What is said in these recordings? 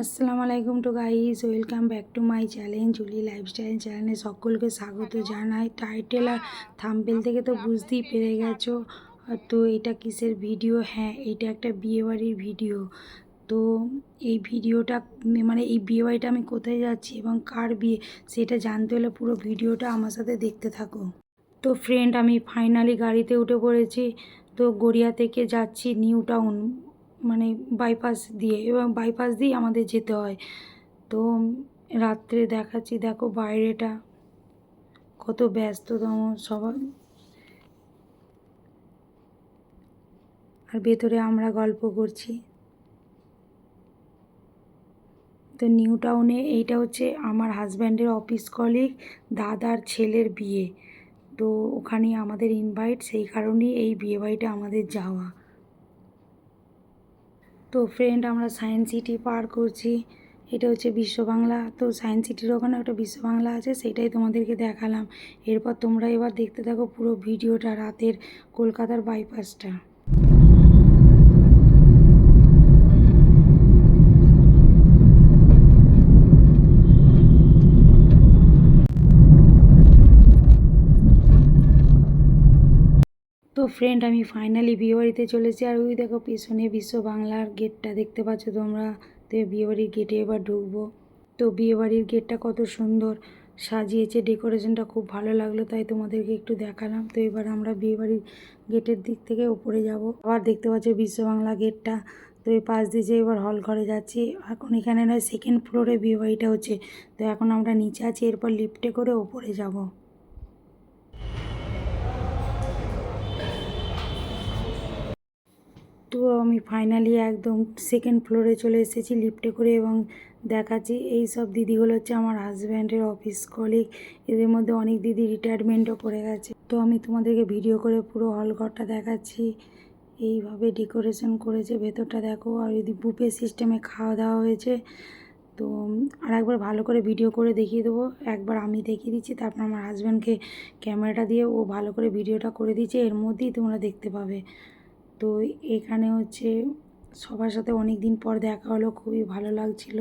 আসসালামু আলাইকুম to guys welcome back to my challenge Juli lifestyle চ্যানেলে সকলকে স্বাগত জানাই। টাইটেল আর থাম্বেল থেকে তো বুঝতেই পেরে গেছো। তো এটা কিসের ভিডিও? হ্যাঁ এটা একটা বিয়েবাড়ির ভিডিও। তো এই ভিডিওটা মানে এই বিয়েবাড়িটা আমি কোথায় যাচ্ছি এবং কার বিয়ে সেটা জানতে হলে পুরো ভিডিওটা আমার সাথে দেখতে থাকো। তো ফ্রেন্ড আমি ফাইনালি গাড়িতে উঠে পড়েছি। তো গড়িয়া থেকে যাচ্ছি নিউ টাউন। মানে বাইপাস দিয়ে এবং বাইপাস দিয়েই আমাদের যেতে হয়। তো রাত্রে দেখাচ্ছি, দেখো বাইরেটা কত ব্যস্ততম সবাই আর ভেতরে আমরা গল্প করছি। তো নিউ টাউনে এইটা হচ্ছে আমার হাজব্যান্ডের অফিস কলিগ দাদার ছেলের বিয়ে। তো ওখানেই আমাদের ইনভাইট সেই কারণেই এই বিয়েবাড়িটা আমাদের যাওয়া। তো ফ্রেন্ড আমরা সায়েন্স সিটি পার করছি। এটা হচ্ছে বিশ্ববাংলা। তো সায়েন্স সিটির ওখানে একটা বিশ্ব বাংলা আছে সেটাই তোমাদেরকে দেখালাম। এরপর তোমরা এবার দেখতে থাকো পুরো ভিডিওটা রাতের কলকাতার বাইপাসটা তো ফ্রেন্ড আমি ফাইনালি বিয়েবাড়িতে চলেছি। আর ওই দেখো পিছনে বিশ্ব বাংলার গেটটা দেখতে পাচ্ছ তোমরা? তো বিয়েবাড়ির গেটে এবার ঢুকবো। তো বিয়েবাড়ির গেটটা কত সুন্দর সাজিয়েছে ডেকোরেশনটা খুব ভালো লাগল, তাই তোমাদেরকে একটু দেখালাম। তো এবার আমরা বিয়েবাড়ির গেটের দিক থেকে উপরে যাব। আবার দেখতে পাচ্ছ বিশ্ব বাংলা গেটটা তো এই পাশ দিয়ে যে এবার হল ঘরে যাচ্ছি। এখন এখানে নয় সেকেন্ড ফ্লোরে বিয়েবাড়িটা হচ্ছে। তো এখন আমরা নিচে আছি, এরপর লিফটে করে ওপরে যাব। তো আমি ফাইনালি একদম সেকেন্ড ফ্লোরে চলে এসেছি লিফটে করে এবং দেখাচ্ছি। এই সব দিদিগুলো হচ্ছে আমার হাজব্যান্ডের অফিস কলিগ এদের মধ্যে অনেক দিদি রিটায়ারমেন্টও করে গেছে। তো আমি তোমাদেরকে ভিডিও করে পুরো হল ঘরটা দেখাচ্ছি। এইভাবে ডেকোরেশন করেছে, ভেতরটা দেখো। আর যদি বুফে সিস্টেমে খাওয়া দাওয়া হয়েছে। তো আর একবার ভালো করে ভিডিও করে দেখিয়ে দেবো। একবার আমি দেখিয়ে দিচ্ছি, তারপর আমার হাজব্যান্ডকে ক্যামেরাটা দিয়ে ও ভালো করে ভিডিওটা করে দিচ্ছে। এর মধ্যেই তোমরা দেখতে পাবে। তো এখানে হচ্ছে সবার সাথে অনেক দিন পর দেখা হলো খুবই ভালো লাগছিল।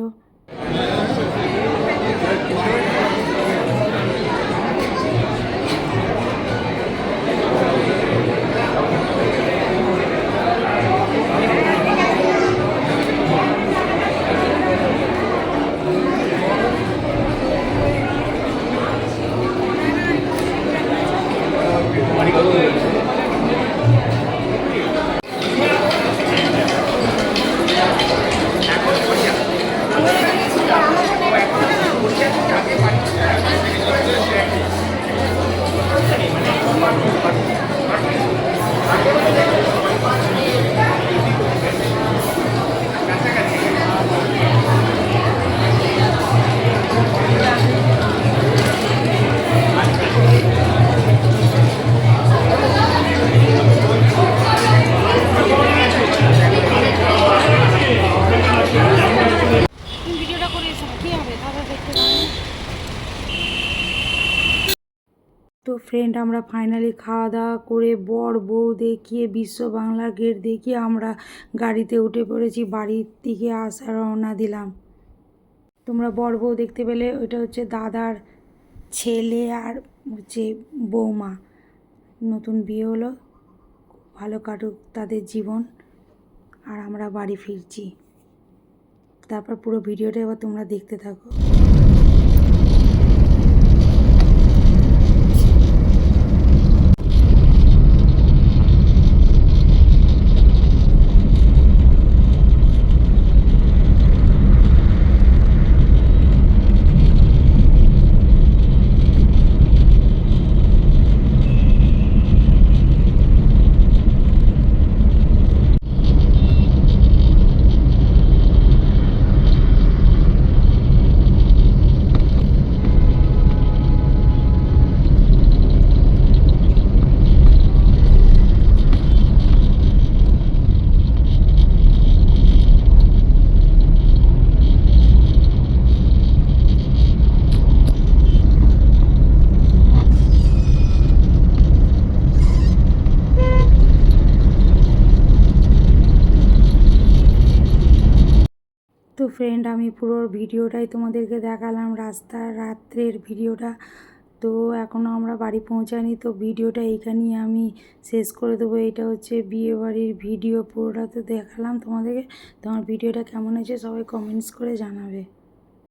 ফ্রেন্ড আমরা ফাইনালি খাওয়া দাওয়া করে বর, বউ দেখিয়ে, বিশ্ব বাংলার গেট দেখিয়ে আমরা গাড়িতে উঠে পড়েছি, বাড়ির দিকে আসা রওনা দিলাম। তোমরা বর, বউ দেখতে পেলে ওইটা হচ্ছে দাদার ছেলে আর হচ্ছে বৌমা। নতুন বিয়ে হলো, ভালো কাটুক তাদের জীবন, আর আমরা বাড়ি ফিরছি। তারপর পুরো ভিডিওটা এবার তোমরা দেখতে থাকো। ফ্রেন্ড আমি পুরো ভিডিওটাই তোমাদেরকে দেখালাম, রাস্তার রাত্রের ভিডিওটা। তো এখনও আমরা বাড়ি পৌঁছাইনি তো ভিডিওটা এইখানেই আমি শেষ করে দেবো। এটা হচ্ছে বিয়ে বাড়ির ভিডিও, পুরোটা তো দেখালাম তোমাদেরকে। তোমার ভিডিওটা কেমন হয়েছে সবাই কমেন্টস করে জানাবে।